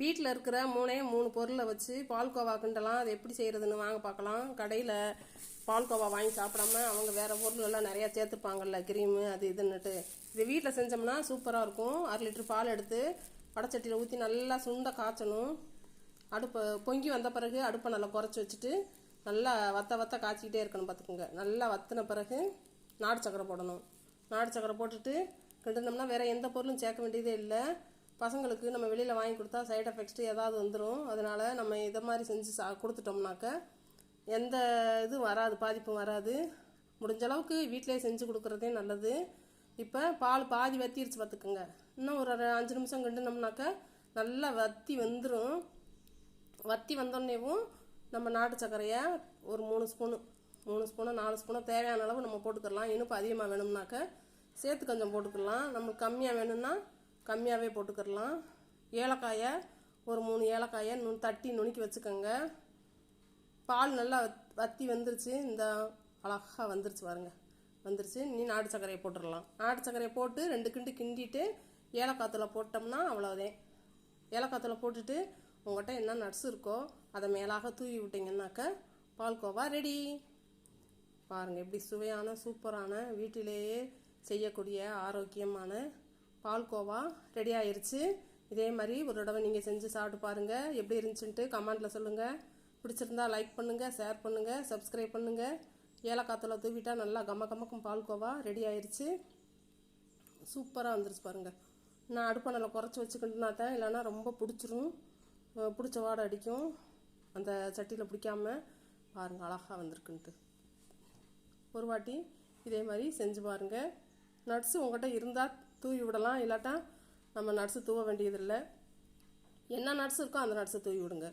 வீட்டில் இருக்கிற மூணே மூணு பொருளை வச்சு பால்கோவா கிண்டலாம். அது எப்படி செய்கிறதுன்னு வாங்க பார்க்கலாம். கடையில் பால்கோவா வாங்கி சாப்பிடாம அவங்க வேறு பொருள் எல்லாம் நிறையா சேர்த்துப்பாங்கல்ல கிரீமு அது இதுன்னுட்டு. இது வீட்டில் செஞ்சோம்னா சூப்பராக இருக்கும். அரை லிட்டர் பால் எடுத்து வடச்சட்டியில் ஊற்றி நல்லா சுண்ட காய்ச்சணும். அடுப்பை பொங்கி வந்த பிறகு அடுப்பை நல்லா குறைச்சி வச்சுட்டு நல்லா வத்த வத்த காய்ச்சிக்கிட்டே இருக்கணும் பார்த்துக்குங்க. நல்லா வத்தின பிறகு நாடு சக்கரை போடணும். நாடு சக்கரை போட்டுட்டு கிண்டுனோம்னா வேறு எந்த பொருளும் சேர்க்க வேண்டியதே இல்லை. பசங்களுக்கு நம்ம வெளியில் வாங்கி கொடுத்தா சைடு எஃபெக்ட்ஸ் ஏதாவது வந்துடும் அதனால் நம்ம இதை மாதிரி செஞ்சு சா கொடுத்துட்டோம்னாக்க எந்த இதுவும் வராது பாதிப்பும் வராது. முடிஞ்ச அளவுக்கு வீட்டிலே செஞ்சு கொடுக்குறதே நல்லது. இப்போ பால் பாதி வத்திருச்சு பார்த்துக்குங்க. இன்னும் ஒரு அஞ்சு நிமிஷம் கிண்டுனோம்னாக்க நல்லா வத்தி வந்துடும் வத்தி வந்தோடனேவும் நம்ம நாட்டு சர்க்கரையை ஒரு மூணு ஸ்பூனு மூணு ஸ்பூனோ நாலு ஸ்பூனோ தேவையான அளவு நம்ம போட்டுக்கலாம் இனிப்பு அதிகமாக வேணும்னாக்க சேர்த்து கொஞ்சம் போட்டுக்கலாம் நம்மளுக்கு கம்மியாக வேணும்னா கம்மியாகவே போட்டுக்கிடலாம் ஏலக்காயை ஒரு மூணு ஏலக்காயை நு தட்டி நுணுக்கி வச்சுக்கோங்க. பால் நல்லா வத்- வத்தி வந்துருச்சு. இந்த அழகாக வந்துருச்சு பாருங்க. வந்துருச்சு. நீ நாட்டு சர்க்கரையை போட்டுடலாம் நாட்டு சர்க்கரையை போட்டு ரெண்டு கிண்டு கிண்டிட்டு ஏலக்காத்தில் போட்டோம்னா அவ்வளோதான் ஏலக்காத்தில் போட்டுட்டு உங்கள்கிட்ட என்ன நட்ஸ் இருக்கோ அதை மேலாக தூவி விட்டிங்கன்னாக்க பால்கோவா ரெடி. பாருங்கள் எப்படி சுவையான சூப்பரான வீட்டிலேயே செய்யக்கூடிய ஆரோக்கியமான பால்கோவா ரெடி ஆயிடுச்சு இதே மாதிரி ஒரு தடவை நீங்கள் செஞ்சு சாப்பிட்டு பாருங்கள் எப்படி இருந்துச்சுன்ட்டு கமெண்ட்டில் சொல்லுங்கள் பிடிச்சிருந்தா லைக் பண்ணுங்கள் ஷேர் பண்ணுங்கள் சப்ஸ்கிரைப் பண்ணுங்கள் ஏலக்காத்தில் தூவிட்டால் நல்லா கம கமக்கும் பால்கோவா ரெடி ஆயிடுச்சு சூப்பராக வந்துருச்சு பாருங்கள் நான் அடுப்பை நல்லா குறைச்சி வச்சுக்கிட்டுனா தான் இல்லைன்னா ரொம்ப பிடிச்சிரும். பிடிச்ச வாடை அடிக்கும். அந்த சட்டியில் பிடிக்காம பாருங்கள் அழகாக வந்திருக்குன்ட்டு. ஒரு வாட்டி இதே மாதிரி செஞ்சு பாருங்கள் நட்ஸு உங்கள்கிட்ட இருந்தால் தூவி விடலாம் இல்லாட்டா நம்ம நட்ஸு தூவ வேண்டியதில்லை. என்ன நட்ஸ் இருக்கோ அந்த நட்ஸை தூவி விடுங்க.